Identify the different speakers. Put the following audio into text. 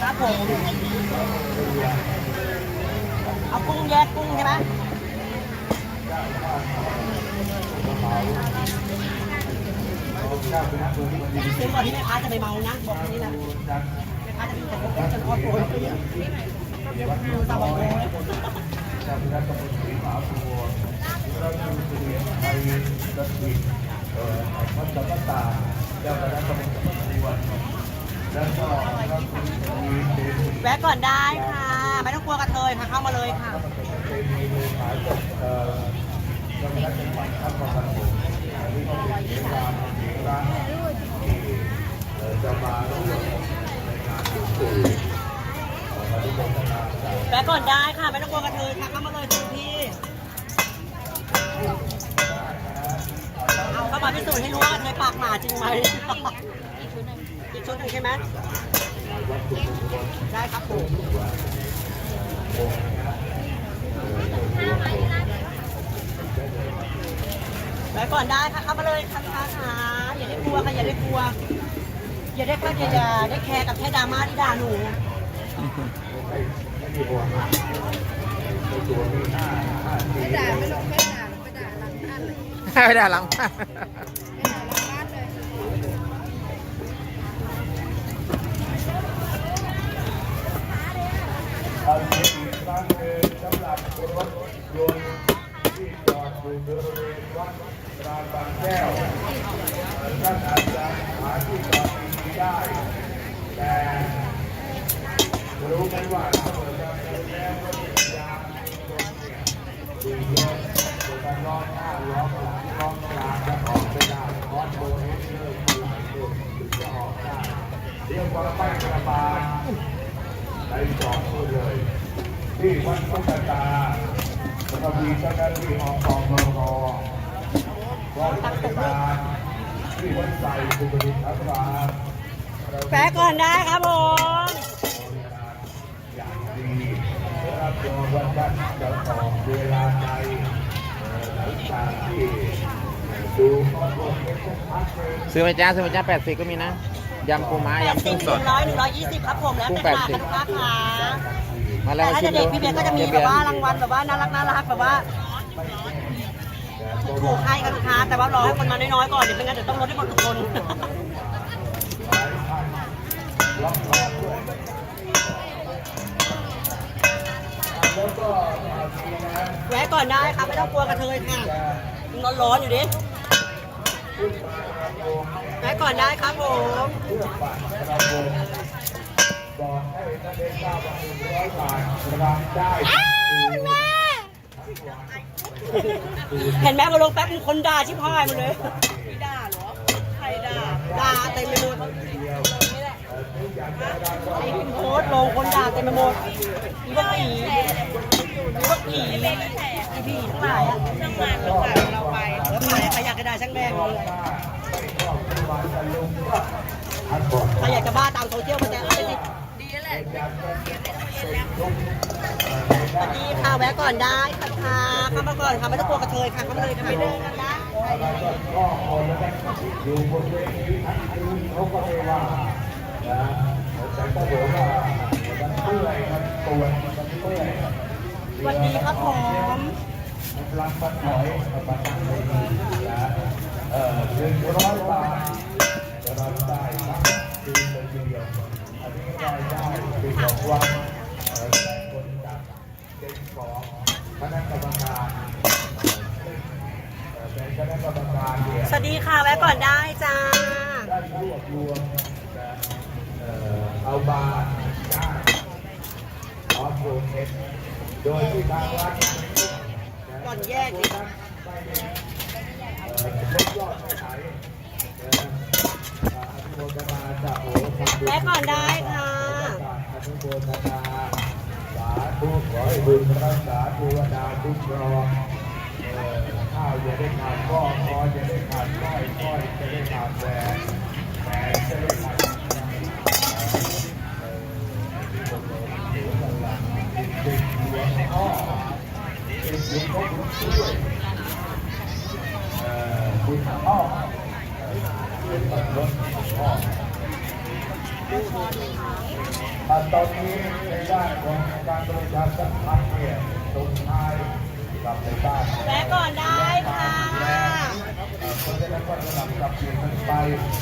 Speaker 1: ครับผมเอากุ้งแยกกุ้งใช่ไหมซื้อก่อนที่แม่ค้าจะไปเมานะบอกนี่นะแม่ค้าจะมีแต่พวกจะคอโอยดูสาวโอย แวะก่อนได้ค่ะ ไม่ต้องกลัวกระเทยค่ะเข้ามาเลยค่ะแวะก่อนได้ค่ะ ไม่ต้องกลัวกระเทยค่ะเข้ามาเลยทุกที่เอาเข้ามาพิสูจน์ให้รู้ว่ากระเทยปากหมาจริงไหม อีกชุดหนึ่งใช่ไหมได้ครับผมแวะก่อนได้ค่ะเข้ามาเลยค่ะลูกค้าค่ะอย่าได้กลัวค่ะอย่าได้กลัว อย่าได้อย่าอย่าได้แคร์กับแค่ดราม่าที่ด่าหนู
Speaker 2: ไม่ด่าไม่ลงไม่ด่าไม่ด่าหลังบ้านเลย
Speaker 3: ไม่ได้หลังบ้าน
Speaker 2: ไม่ด่าหลังบ้านเลย
Speaker 4: อันนี้อีกครั้งหนึ่งสำหรับรถยนต์ที่จอดอยู่บ ริเวณวัดราบางแก้วท่านอาจจะหาที่จอดดีๆได้ แต่รู้ไหมว่าถ้าเกิดจะเป็นแล้วรถยางรถเนี่ยดูเยอะตัวกันล้อหน้าล้อหลังล้อกลางจะออกไม่ได้คอนโบเอสเลยคือไหนดูถึงจะออกได้เรียกว่าไม่กระบาดในสองคนเลย ที่วัดพุทธตาแล้วก็มีเจ้าหน้าที่อปมรวัด พุทธตาที่วัดใส่สุบริทัศบาล
Speaker 1: แวะก่อนได้ครับผม
Speaker 4: อย่างดีรับรองว่าท่านจะตอบเวลาใดเอ่อหลังจากที่ดูข้อมูลเป็นทุกพักเลย
Speaker 3: ซื้อไหมจ้าซื้อไหมจ้าแปดสิบก็มีนะยำปูม้า
Speaker 1: แปด
Speaker 3: ยำ
Speaker 1: สิ
Speaker 3: กุ้
Speaker 1: บ
Speaker 3: ง
Speaker 1: ห
Speaker 3: ส
Speaker 1: นึ่
Speaker 3: ด
Speaker 1: งร้อยหนึ่งร้อยยี่สิบครับผมแล้วแต่ค่ะลูกค้าขา
Speaker 3: มาแล้ว
Speaker 1: แต่
Speaker 3: มา
Speaker 1: ถ้า
Speaker 3: ชิ
Speaker 1: จะ
Speaker 3: ม
Speaker 1: เด็
Speaker 3: ดู
Speaker 1: กพี่เบียร์ก็จะมี
Speaker 3: เบี
Speaker 1: แบบ
Speaker 3: ยร์
Speaker 1: ว่ารางวัลแบบว่าน่ารักน่ารักแบบว่า ถูกให้กับลูกค้า แต่ว่ารอให้คนมาน้อยๆก่อนเดี๋ยวไม่งั้นเดี๋ยวต้องลดให้หมดทุกคนแวะก่อนได้ครับไม่ต้องกลัวกระเทยค่ะยังร้อนๆอยู่ดิแวะก่อนได้ครับผม
Speaker 4: อ้านไง
Speaker 1: เห็นไหมมาลงแป๊บนึงคนด่าชิบหายหมดเลยไม่ด่าเหรอ ใครด่า ด่าเต็มไปหมดไอ้โพสต์ลงคนด่าเต็มไปหมดอีพวกผีอีพวกผีไอีผีทั้งหลายอะ
Speaker 2: ช่างมันเราด่าเราไป
Speaker 1: แล้วใครใครอยากจะด่าช่างแม่งเลย
Speaker 4: อันบอก
Speaker 1: ใครอยากจะบ้าตามโซเชียลมันจะเอาไปติดี
Speaker 2: แล้วแหละ
Speaker 1: สวัสดีค่ะแวะก่อนได้ค่ะค่ะเข้าม ก่อนค่ะไม่ต้องกลัวกระเทยค่ะเข้าเลยค่ะไม่เดินกันนะ
Speaker 4: อยู่บนเวทีทั้งคืนเขาก็ไม่ว่านะแต่ก็บอกว่ามันเมื่อยมันปวดมันเมื่อย
Speaker 1: สวัสดีครับผม
Speaker 4: มันรักมันหอยมันตั้งไม่ดีนะเออหนึ่งร้อยบาทจะรับได้ทั้งคืนเลยทีเดียวอันนี้ได้ได้เป็นของวันแต่คนจัดเป็นของคณะกรรมการเอ่อเป็นคณะกรรมการเนี่ย
Speaker 1: สวัสดีค่ะแวะก่อนได้จ้า
Speaker 4: ได้รวบรวมนะเอ่อเอามาจ้างออฟโรดเอ็นโดยที่ทางวัด
Speaker 1: ก่อนแยกดิ
Speaker 4: เอ่อลดยอดไม่ไหนนะอนุโมทนาจากโอ้ทำบุญ
Speaker 1: แวะก่อนได้ค่ะ
Speaker 4: อนุโมทนาสาธุขอให้บุญรักษาเทวดาคุ้มครองเอ่อ ข้าวจะได้ขาดก้อคอจะได้ขาดก้อยก้อยจะได้ขาดแหวนแหวนจะได้ขาดเป็นหลวงพ่อเป็นหลวงพ่อบุญช่วยเอ่อบุญพ่อเป็นบรรลุพ่ออ่าตอนนี้ในด้านของการบริการสัมพันธ์เนี่ย life,